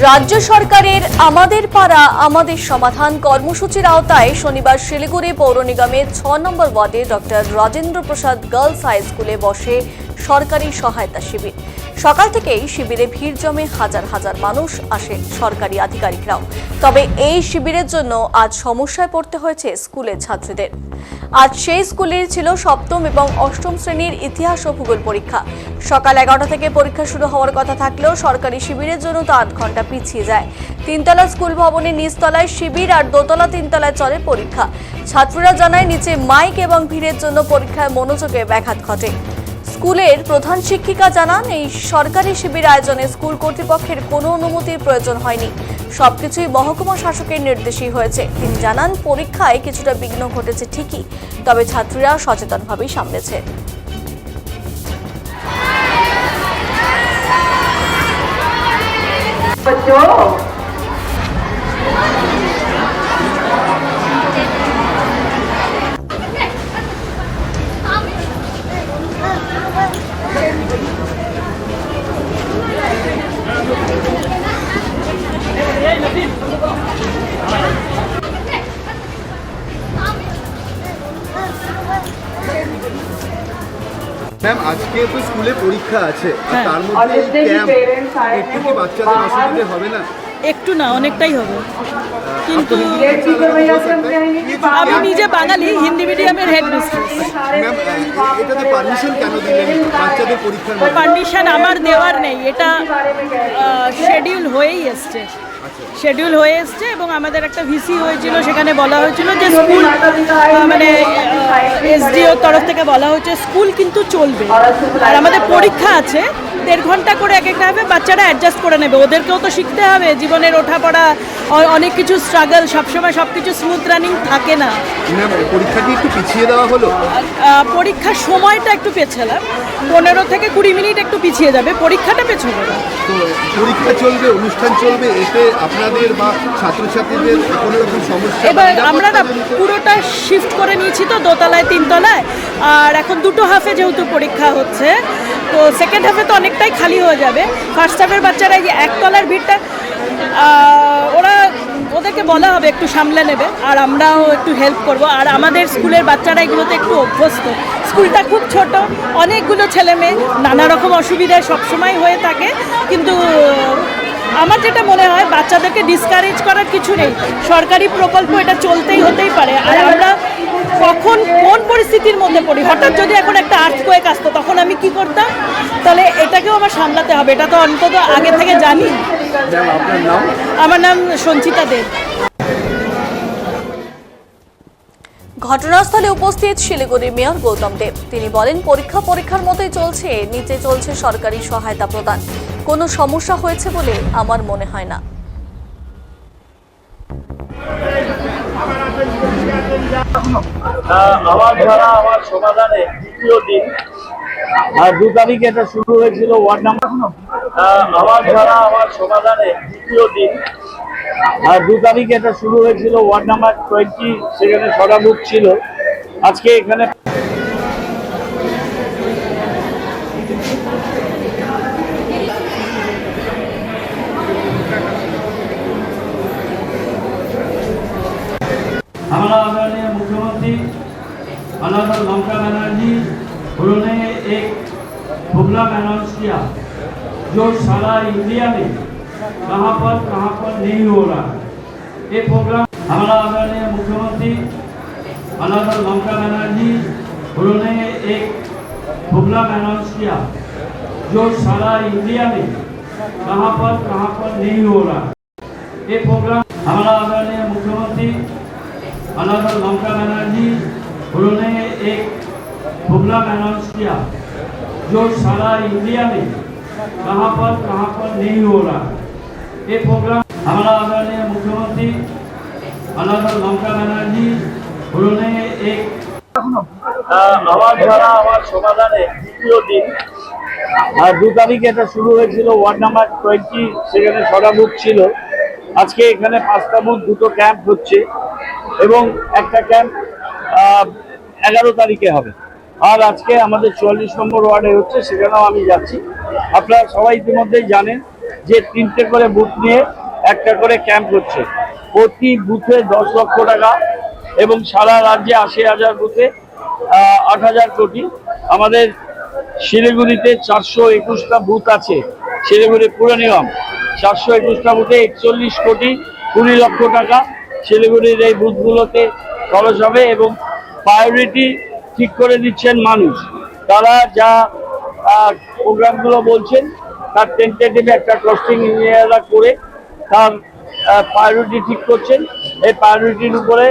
রাজ্য সরকারের আমাদের পাড়া, আমাদের সমাধান কর্মসূচির আওতায় শনিবার শিলিগুড়ি পৌর নিগমের ছ নম্বর ওয়ার্ডে doctor Rajendra Prasad girls high স্কুলে বসে সরকারি সহায়তা শিবির। সকাল থেকেই শিবিরে ভিড় জমে হাজার হাজার মানুষ আসে সরকারি আধিকারিকরাও। তবে এই শিবিরের জন্য আজ সমস্যায় পড়তে হয়েছে স্কুলের ছাত্রীদের। আজ সেই স্কুলের ছিল সপ্তম এবং অষ্টম শ্রেণির ইতিহাস ও ভূগোল পরীক্ষা। সকাল এগারোটা থেকে পরীক্ষা শুরু হওয়ার কথা থাকলেও সরকারি শিবিরের জন্য তা আধ ঘণ্টা পিছিয়ে যায়। তিনতলা স্কুল ভবনের নিচতলায় শিবির আর দোতলা তিনতলায় চলে পরীক্ষা। ছাত্ররা জানায়, নিচে মাইক এবং ভিড়ের জন্য পরীক্ষায় মনোযোগে ব্যাঘাত ঘটে। স্কুলের প্রধান শিক্ষিকা জানান, এই সরকারি শিবির আয়োজনে স্কুল কর্তৃপক্ষের কোনো অনুমতির প্রয়োজন হয়নি। সবকিছুই মহকুমা শাসকের নির্দেশই হয়েছে। তিনি জানান, পরীক্ষায় কিছুটা বিঘ্ন ঘটেছে ঠিকই, তবে ছাত্রীরা সচেতনভাবেই সামলেছে। যেহেতু স্কুলে পরীক্ষা আছে হ্যাঁ। তার মধ্যে একটু কি বাচ্চাদের অসুবিধে হবে না? একটু না অনেকটাই হবে। কিন্তু আমি নিজে বাঙালি হিন্দি মিডিয়ামের হেড মিস্ট্রেস পারমিশন আমার দেওয়ার নেই এটা শেডিউল হয়েই এসছে। শেডিউল হয়ে এসছে এবং আমাদের একটা ভিসি হয়েছিল সেখানে বলা হয়েছিল যে স্কুল মানে এসডিও তরফ থেকে বলা হয়েছে স্কুল কিন্তু চলবে। আর আমাদের পরীক্ষা আছে দেড় ঘণ্টা করে এক একটা হবে বাচ্চারা অ্যাডজাস্ট করে নেবে। ওদেরকেও তো শিখতে হবে জীবনের ওঠাপড়া অ- অনেক কিছু স্ট্রাগল সবসময় সব কিছু স্মুথ রানিং থাকে না। পরীক্ষা কি একটু পিছিয়ে দেওয়া হলো? পরীক্ষার সময়টা একটু পেছালাম পনেরো থেকে কুড়ি মিনিট একটু পিছিয়ে যাবে পরীক্ষাটা পেছবে। না তো পরীক্ষা চলবে অনুষ্ঠান চলবে এতে আপনাদের বা ছাত্রছাত্রীদের কোনো রকম সমস্যা এবার আমরা না পুরোটা শিফট করে নিয়েছি তো দোতলায় তিনতলায়। আর এখন দুটো হাফে যেহেতু পরীক্ষা হচ্ছে তো সেকেন্ড হাফে তো অনেকটাই খালি হয়ে যাবে। ফার্স্ট হাফের বাচ্চারা এই যে একতলার ভিড়টা ওরা ওদেরকে বলা হবে একটু সামলে নেবে। আর আমরাও একটু হেল্প করব। আর আমাদের স্কুলের বাচ্চারা এগুলোতে একটু অভ্যস্ত। স্কুলটা খুব ছোট অনেকগুলো ছেলে মেয়ে নানা রকম অসুবিধায় সবসময় হয়ে থাকে। কিন্তু আমার যেটা মনে হয় বাচ্চাদেরকে ডিসকারেজ করার কিছু নেই। সরকারি প্রকল্প এটা চলতেই হতেই পারে। আর আমরা কখন কোন পরিস্থিতির মধ্যে পড়ি? হঠাৎ যদি এখন একটা আর্থ আর্থকোয়েক আসতো তখন আমি কি করতাম? তাহলে এটাকেও আমার সামলাতে হবে। এটা তো অন্তত আগে থেকে জানি। ম্যাম আপনার নাম? আমার নাম সঞ্চিতা দেব ঘটনাস্থলে উপস্থিত শিলিগুড়ির মেয়র গৌতম দেব। তিনি বলেন পরীক্ষা পরীক্ষার মতোই চলছে নিচে চলছে সরকারি সহায়তা প্রদান। কোনো সমস্যা হয়েছে বলে আমার মনে হয় না। আমার ধারা আমার সমাধানে দ্বিতীয় দিন। আর দু তারিখ এটা শুরু হয়েছিল ওয়ার্ড নাম্বার? আমার ধারা আমার সমাধানে দ্বিতীয় দিন। আর দু তারিখ এটা শুরু হয়েছিল ওয়ার্ড নাম্বার টোয়েন্টি সেখানে ছিল। আজকে এখানে हमारा आदरणीय मुख्यमंत्री अनाथर ममता बनर्जी, उन्होंने एक प्रोग्राम अनाउंस किया, जो सारा इंडिया में कहाँ पर कहाँ पर नहीं हो रहा ये प्रोग्राम हमारा आदरणीय मुख्यमंत्री अनाथर ममता बनर्जी, उन्होंने एक प्रोग्राम अनाउंस किया, जो सारा इंडिया में कहाँ पर कहाँ पर नहीं हो रहा ये प्रोग्राम हमारा आदरणीय मुख्यमंत्री अनाथर ममता बनर्जी उन्होंने एक प्रोग्राम अनाउंस किया जो सारा इंडिया में कहाँ पर कहाँ पर नहीं हो रहा ये प्रोग्राम हमारा आदरणीय मुख्यमंत्री अनाथर ममता बनर्जी उन्होंने एक আমার ধারা আমার সমাধানে দ্বিতীয় দিন আর দু তারিখ এটা শুরু হয়েছিল ওয়ার্ড নাম্বার টোয়েন্টি সেখানে সরা বুক ছিল আজকে এখানে পাঁচটা বুথ দুটো ক্যাম্প হচ্ছে এবং একটা ক্যাম্প এগারো তারিখে হবে। আর আজকে আমাদের চুয়াল্লিশ নম্বর ওয়ার্ডে হচ্ছে, সেখানেও আমি যাচ্ছি। আপনারা সবাই ইতিমধ্যেই জানেন যে তিনটে করে বুথ নিয়ে একটা করে ক্যাম্প হচ্ছে। প্রতি বুথে দশ লক্ষ টাকা এবং সারা রাজ্যে আশি হাজার বুথে আট হাজার কোটি। আমাদের শিলিগুড়িতে চারশো একুশটা বুথ আছে, শিলিগুড়ি পুর নিগম চারশো একুশটা বুথে একচল্লিশ কোটি কুড়ি লক্ষ টাকা। শিলিগুড়ির এই বুথগুলোতে খরচ হবে এবং প্রায়োরিটি ঠিক করে দিচ্ছেন মানুষ। তারা যা প্রোগ্রামগুলো বলছেন, তার টেন্টেটিভ একটা কস্টিং ইঞ্জিনিয়াররা করে তার প্রায়োরিটি ঠিক করছেন। এই প্রায়োরিটির উপরে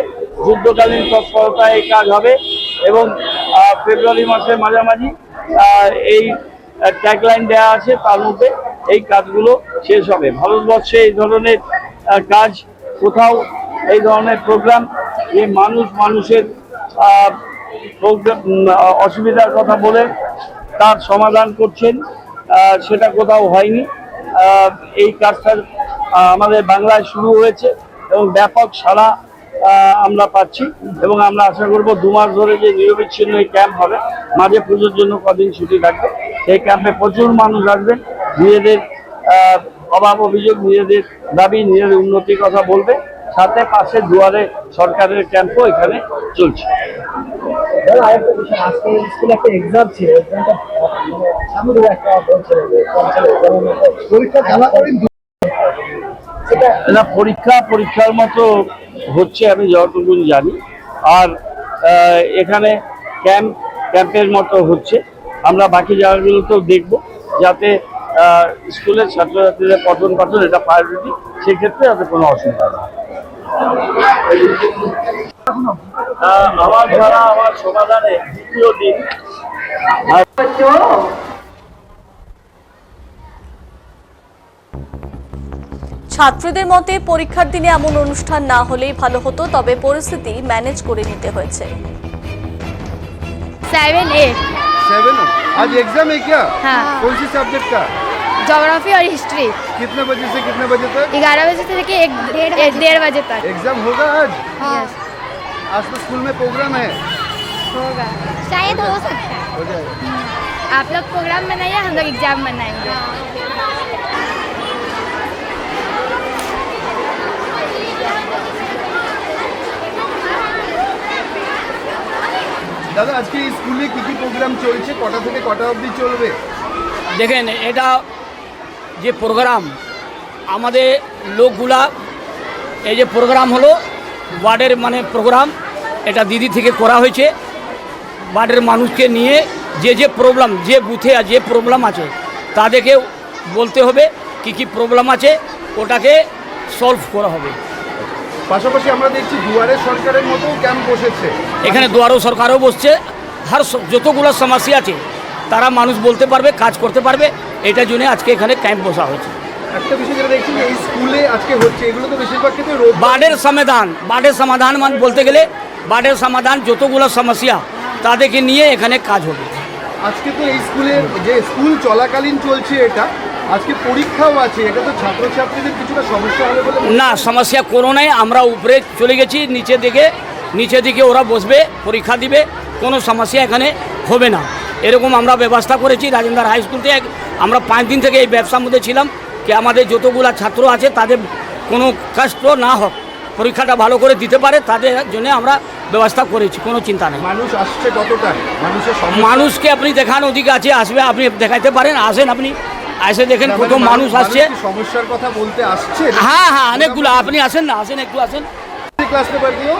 যুদ্ধকালীন তৎপরতায় এই কাজ হবে এবং ফেব্রুয়ারি মাসের মাঝামাঝি এই ট্যাগলাইন দেওয়া আছে, তার মধ্যে এই কাজগুলো শেষ হবে। ভারতবর্ষে এই ধরনের কাজ কোথাও এই ধরনের প্রোগ্রাম যে মানুষ মানুষের অসুবিধার কথা বলে তার সমাধান করছেন সেটা কোথাও হয়নি। এই কাজটা আমাদের বাংলায় শুরু হয়েছে এবং ব্যাপক আহ, আমরা পাচ্ছি এবং আমরা আশা করব দু মাস ধরে যে নিরবিচ্ছিন্ন এই ক্যাম্প হবে মাঝে পুজোর জন্য কদিন ছুটি থাকবে। সেই ক্যাম্পে প্রচুর মানুষ আসবেন নিজেদের অভাব অভিযোগ নিজেদের দাবি নিজেদের উন্নতির কথা বলবে। সাথে পাশে দুয়ারে সরকারের ক্যাম্পও এখানে চলছে। পরীক্ষা না পরীক্ষার মতো হচ্ছে আমি যতটুকু জানি। আর এখানে ক্যাম্প ক্যাম্পের মতো হচ্ছে। আমরা বাকি জায়গাগুলোতেও দেখব যাতে স্কুলের ছাত্রছাত্রীদের পঠন পাঠন এটা প্রায়োরিটি সেক্ষেত্রে যাতে কোনো অসুবিধা না আমার ধারা আমার সমাধানে দ্বিতীয় দিন बच्चों ছাত্রীদের মতে পরীক্ষার দিনে এমন অনুষ্ঠান না হলেই ভালো হতো তবে পরিস্থিতি ম্যানেজ করে নিতে হয়েছে सेवन ए सेवन आज एग्जाम है क्या हाँ। कौन सी सब्जेक्ट का जोग्राफी और हिस्ट्री कितने बजे से कितने बजे तक ग्यारह बजे से लेके एक एक डेढ़ बजे तक एग्जाम होगा आज यस आज तो स्कूल में प्रोग्राम है होगा शायद हो सकता है हो जाएगा आप लोग प्रोग्राम बनाइए हम लोग एग्जाम बनाएंगे দাদা আজকে এই স্কুলে কি কি প্রোগ্রাম চলছে কটা থেকে কটা অবধি চলবে দেখেন এটা যে প্রোগ্রাম আমাদের লোকগুলা এই যে প্রোগ্রাম হলো ওয়ার্ডের মানে প্রোগ্রাম এটা দিদি থেকে করা হয়েছে। ওয়ার্ডের মানুষকে নিয়ে যে যে প্রবলেম যে বুথে আর যে প্রবলেম আছে তাদেরকে বলতে হবে কি কি প্রবলেম আছে ওটাকে সলভ করা হবে। পাশাপাশি আমরা দেখছি দুয়ারে সরকারের মতো ক্যাম্প বসেছে। এখানে দুয়ারও সরকারও বসছে। হার যতগুলো সমস্যা আছে তারা মানুষ বলতে পারবে কাজ করতে পারবে। এটার জন্য আজকে এখানে ক্যাম্প বসা হয়েছে। একটা বিষয় যেটা দেখছি এই স্কুলে আজকে হচ্ছে এগুলো তো বেশিরভাগ ক্ষেত্রে রোড বার্ডের সমাধান বার্ডের সমাধান মানে বলতে গেলে বার্ডের সমাধান যতগুলো সমস্যা তাদেরকে নিয়ে এখানে কাজ হবে। আজকে তো এই স্কুলে যে স্কুল চলাকালীন চলছে এটা আজকে পরীক্ষাও আছে এটা তো ছাত্রছাত্রীদের কিছুটা সমস্যা হবে বলে না সমস্যা কোনো নাই আমরা উপরে চলে গেছি নিচে দিকে নিচে দিকে ওরা বসবে পরীক্ষা দিবে কোনো সমস্যা এখানে হবে না। এরকম আমরা ব্যবস্থা করেছি রাজেন্দ্র হাই স্কুল থেকে আমরা পাঁচ দিন থেকে এই ব্যবসার মধ্যে ছিলাম কি আমাদের যতগুলা ছাত্র আছে তাদের কোনো কষ্ট না হোক পরীক্ষাটা ভালো করে দিতে পারে তাদের জন্য আমরা ব্যবস্থা করেছি কোনো চিন্তা নেই। মানুষ আসছে কতটা? মানুষের মানুষকে আপনি দেখান ওদিকে আছে আসবে আপনি দেখাইতে পারেন আসেন আপনি এসে দেখেন কত মানে মানুষ আসছে। সমস্যার কথা বলতে আসছে? হ্যাঁ হ্যাঁ অনেকগুলো আপনি আসেন না আসেন একটু আসেন। ক্লাস পেপার দিও।